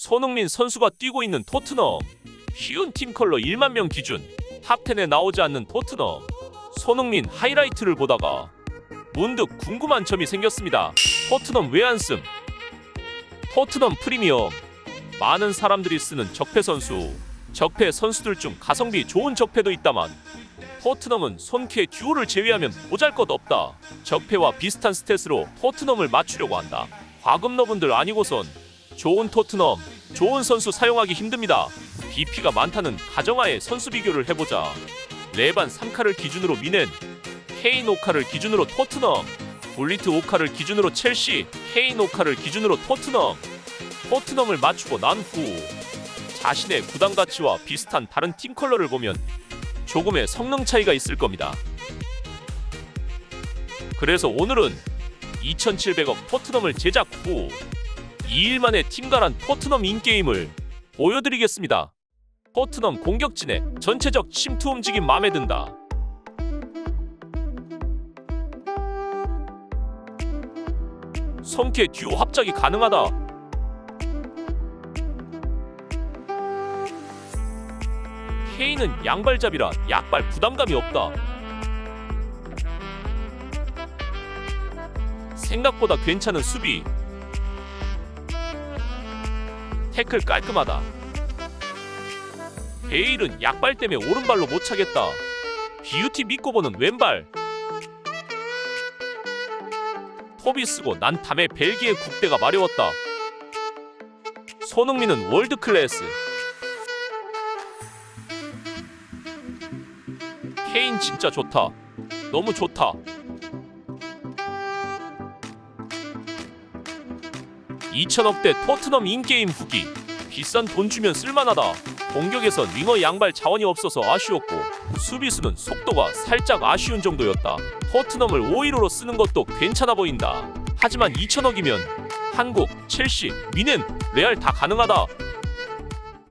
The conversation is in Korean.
손흥민 선수가 뛰고 있는 토트넘. 쉬운 팀 컬러 1만 명 기준 탑10에 나오지 않는 토트넘. 손흥민 하이라이트를 보다가 문득 궁금한 점이 생겼습니다. 토트넘 왜안 씀? 토트넘 프리미엄. 많은 사람들이 쓰는 적폐 선수. 적폐 선수들 중 가성비 좋은 적폐도 있다만 토트넘은 손케 듀오를 제외하면 보잘것 없다. 적폐와 비슷한 스탯으로 토트넘을 맞추려고 한다. 과금러분들 아니고선 좋은 토트넘, 좋은 선수 사용하기 힘듭니다. BP가 많다는 가정하에 선수 비교를 해보자. 레반 3카를 기준으로 미넨, 케인 5카를 기준으로 토트넘, 볼리트 5카를 기준으로 첼시, 케인 5카를 기준으로 토트넘, 토트넘을 맞추고 난 후 자신의 구단 가치와 비슷한 다른 팀 컬러를 보면 조금의 성능 차이가 있을 겁니다. 그래서 오늘은 2,700억 토트넘을 제작 후 2일 만에 팀가란 토트넘 인게임을 보여드리겠습니다. 토트넘 공격진의 전체적 침투 움직임 마음에 든다. 성캐 듀오 합작이 가능하다. 케인은 양발잡이라 약발 부담감이 없다. 생각보다 괜찮은 수비. 태클 깔끔하다. 베일은 약발 때문에 오른발로 못 차겠다. 비유티 믿고 보는 왼발. 톱이 쓰고 난 탐에 벨기에 국대가 마려웠다. 손흥민은 월드 클래스. 케인 진짜 좋다. 너무 좋다. 2천억대 토트넘 인게임 후기. 비싼 돈 주면 쓸만하다. 공격에선 윙어 양발 자원이 없어서 아쉬웠고 수비수는 속도가 살짝 아쉬운 정도였다. 토트넘을 5-1-5로 쓰는 것도 괜찮아 보인다. 하지만 2천억이면 한국, 첼시, 미넨, 레알 다 가능하다.